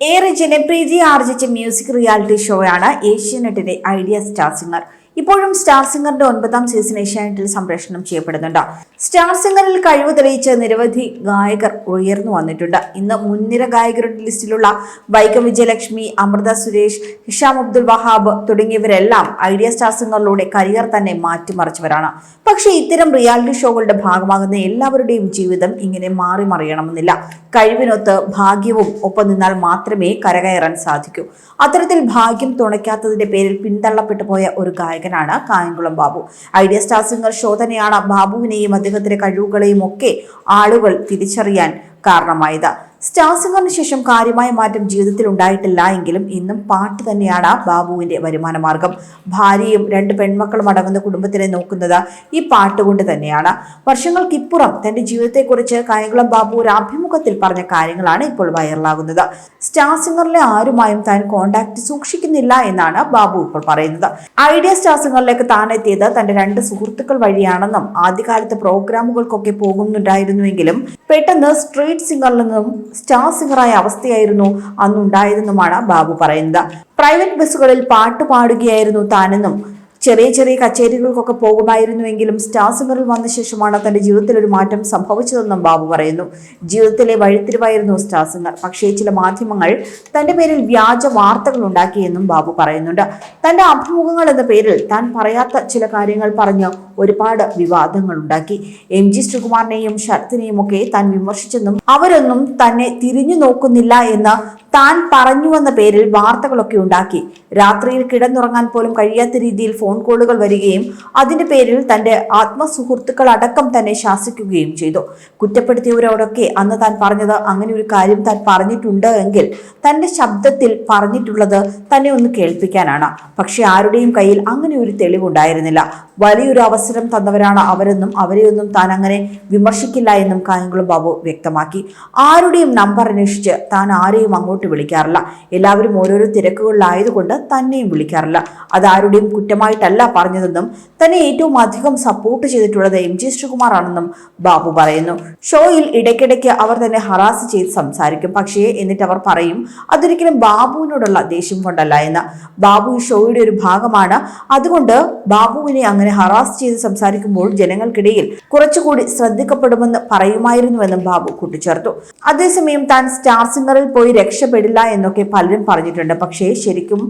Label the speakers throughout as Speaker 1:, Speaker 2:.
Speaker 1: ഏറെ ജനപ്രീതി ആർജിച്ച music reality ഷോയാണ് ഏഷ്യാനെറ്റിന്റെ ഐഡിയ സ്റ്റാർ സിംഗർ. ഇപ്പോഴും സ്റ്റാർ സിംഗറിന്റെ ഒൻപതാം സീസൺ ഏഷ്യാനെറ്റിൽ സംപ്രേഷണം ചെയ്യപ്പെടുന്നുണ്ട്. സ്റ്റാർ സിംഗറിൽ കഴിവ് തെളിയിച്ച നിരവധി ഗായകർ ഉയർന്നു വന്നിട്ടുണ്ട്. ഇന്ന് മുൻനിര ഗായകരുടെ ലിസ്റ്റിലുള്ള വൈക്കം വിജയലക്ഷ്മി അമൃത സുരേഷ് ഹിഷാം അബ്ദുൽ വഹാബ് തുടങ്ങിയവരെല്ലാം ഐഡിയ സ്റ്റാർ സിംഗറിലൂടെ കരിയർ തന്നെ മാറ്റിമറിച്ചവരാണ്. പക്ഷേ ഇത്തരം റിയാലിറ്റി ഷോകളുടെ ഭാഗമാകുന്ന എല്ലാവരുടെയും ജീവിതം ഇങ്ങനെ മാറി മറിയണമെന്നില്ല. കഴിവിനൊത്ത് ഭാഗ്യവും ഒപ്പം നിന്നാൽ മാത്രമേ കരകയറാൻ സാധിക്കൂ. അത്തരത്തിൽ ഭാഗ്യം തുണയ്ക്കാത്തതിന്റെ പേരിൽ പിന്തള്ളപ്പെട്ടു പോയ ഒരു ഗായകനാണ് Kayamkulam Babu. Idea star singer show തന്നെയാണ് ബാബുവിനെയും അദ്ദേഹത്തിന്റെ കഴിവുകളെയും ഒക്കെ ആളുകൾ തിരിച്ചറിയാൻ കാരണമായത്. സ്റ്റാർ സിംഗറിന് ശേഷം കാര്യമായ മാറ്റം ജീവിതത്തിൽ ഉണ്ടായിട്ടില്ല എങ്കിലും ഇന്നും പാട്ട് തന്നെയാണ് ബാബുവിന്റെ വരുമാന മാർഗം ഭാര്യയും രണ്ട് പെൺമക്കളും അടങ്ങുന്ന കുടുംബത്തിനെ നോക്കുന്നത് ഈ പാട്ട് കൊണ്ട് തന്നെയാണ്. വർഷങ്ങൾക്കിപ്പുറം തന്റെ ജീവിതത്തെക്കുറിച്ച് കായംകുളം ബാബു ഒരു അഭിമുഖത്തിൽ പറഞ്ഞ കാര്യങ്ങളാണ് ഇപ്പോൾ വൈറലാകുന്നത്. സ്റ്റാർ സിംഗറിലെ ആരുമായും താൻ കോണ്ടാക്ട് സൂക്ഷിക്കുന്നില്ല എന്നാണ് ബാബു ഇപ്പോൾ പറയുന്നത്. ഐഡിയ സ്റ്റാർ സിംഗറിലേക്ക് താൻ എത്തിയത് തന്റെ രണ്ട് സുഹൃത്തുക്കൾ വഴിയാണെന്നും ആദ്യകാലത്ത് പ്രോഗ്രാമുകൾക്കൊക്കെ പോകുന്നുണ്ടായിരുന്നുവെങ്കിലും പെട്ടെന്ന് സ്ട്രീറ്റ് സിംഗറിൽ നിന്നും സ്റ്റാർ സിംഗറായ അവസ്ഥയായിരുന്നു അന്നുണ്ടായതെന്നുമാണ് ബാബു പറയുന്നത്. പ്രൈവറ്റ് ബസ്സുകളിൽ പാട്ട് പാടുകയായിരുന്നു താനെന്നും ചെറിയ ചെറിയ കച്ചേരികൾക്കൊക്കെ പോകുമായിരുന്നുവെങ്കിലും സ്റ്റാർ സിംഗറിൽ വന്ന ശേഷമാണ് തന്റെ ജീവിതത്തിൽ ഒരു മാറ്റം സംഭവിച്ചതെന്നും ബാബു പറയുന്നു. ജീവിതത്തിലെ വഴിത്തിരിവായിരുന്നു സ്റ്റാർ സിംഗർ പക്ഷേ ചില മാധ്യമങ്ങൾ തന്റെ പേരിൽ വ്യാജ വാർത്തകൾ ഉണ്ടാക്കിയെന്നും ബാബു പറയുന്നുണ്ട്. തന്റെ അഭിമുഖങ്ങൾ എന്ന പേരിൽ താൻ പറയാത്ത ചില കാര്യങ്ങൾ പറഞ്ഞ് ഒരുപാട് വിവാദങ്ങൾ ഉണ്ടാക്കി. എം ജി ശ്രീകുമാറിനെയും ശരത്തിനെയും ഒക്കെ താൻ വിമർശിച്ചെന്നും അവരൊന്നും തന്നെ തിരിഞ്ഞു നോക്കുന്നില്ല എന്ന് താൻ പറഞ്ഞുവെന്ന പേരിൽ വാർത്തകളൊക്കെ ഉണ്ടാക്കി. രാത്രിയിൽ കിടന്നുറങ്ങാൻ പോലും കഴിയാത്ത രീതിയിൽ ഫോൺ കോളുകൾ വരികയും അതിന്റെ പേരിൽ തന്റെ ആത്മസുഹൃത്തുക്കൾ അടക്കം തന്നെ ശാസിക്കുകയും ചെയ്തു. കുറ്റപ്പെടുത്തിയവരോടൊക്കെ അന്ന് താൻ പറഞ്ഞത് അങ്ങനെ ഒരു കാര്യം താൻ പറഞ്ഞിട്ടുണ്ട് എങ്കിൽ തന്റെ ശബ്ദത്തിൽ പറഞ്ഞിട്ടുള്ളത് തന്നെ ഒന്ന് കേൾപ്പിക്കാനാണ്. പക്ഷെ ആരുടെയും കയ്യിൽ അങ്ങനെ ഒരു തെളിവുണ്ടായിരുന്നില്ല. വലിയൊരു അവസരം തന്നവരാണ് അവരെന്നും അവരെയൊന്നും താൻ അങ്ങനെ വിമർശിക്കില്ല എന്നും കായംകുളം ബാബു വ്യക്തമാക്കി. ആരുടെയും നമ്പർ അന്വേഷിച്ച് താൻ ആരെയും അങ്ങോട്ട് വിളിക്കാറില്ല. എല്ലാവരും ഓരോരോ തിരക്കുകളിലായതുകൊണ്ട് തന്നെയും വിളിക്കാറില്ല. അതാരുടെയും കുറ്റമായിട്ടല്ല പറഞ്ഞതെന്നും തന്നെ ഏറ്റവും അധികം സപ്പോർട്ട് ചെയ്തിട്ടുള്ളത് എം ജി ശ്രീകുമാർ ആണെന്നും ബാബു പറയുന്നു. ഷോയിൽ ഇടയ്ക്കിടയ്ക്ക് അവർ തന്നെ ഹറാസ് ചെയ്ത് സംസാരിക്കും. പക്ഷേ എന്നിട്ട് അവർ പറയും അതൊരിക്കലും ബാബുവിനോടുള്ള ദേഷ്യം കൊണ്ടല്ല എന്ന്. ബാബു ഈ ഷോയുടെ ഒരു ഭാഗമാണ്. അതുകൊണ്ട് ബാബുവിനെ അങ്ങനെ ഹറാസ് ചെയ്ത് സംസാരിക്കുമ്പോൾ ജനങ്ങൾക്കിടയിൽ കുറച്ചുകൂടി ശ്രദ്ധിക്കപ്പെടുമെന്ന് പറയുമായിരുന്നുവെന്നും ബാബു കൂട്ടിച്ചേർത്തു. അതേസമയം താൻ സ്റ്റാർ സിംഗറിൽ പോയി രക്ഷപ്പെടില്ല എന്നൊക്കെ പലരും പറഞ്ഞിട്ടുണ്ട്. പക്ഷേ ശരിക്കും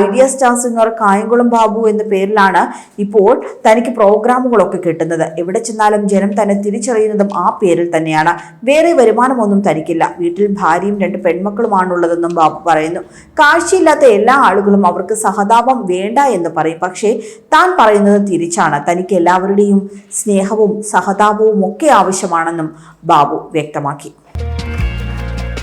Speaker 1: Idea star singer Kayamkulam Babu എന്ന പേരിലാണ് ഇപ്പോൾ തനിക്ക് പ്രോഗ്രാമുകളൊക്കെ കിട്ടുന്നത്. എവിടെ ചെന്നാലും ജനം തന്നെ തിരിച്ചറിയുന്നതും ആ പേരിൽ തന്നെയാണ്. വേറെ വരുമാനമൊന്നും തനിക്കില്ല. വീട്ടിൽ ഭാര്യയും രണ്ട് പെൺമക്കളുമാണുള്ളതെന്നും ബാബു പറയുന്നു. കാഴ്ചയില്ലാത്ത എല്ലാ ആളുകളും അവർക്ക് സഹതാപം വേണ്ട എന്ന് പറയും. പക്ഷേ താൻ പറയുന്നത് തിരിച്ചാണ്. തനിക്ക് എല്ലാവരുടെയും സ്നേഹവും സഹതാപവും ഒക്കെ ആവശ്യമാണെന്നും ബാബു വ്യക്തമാക്കി.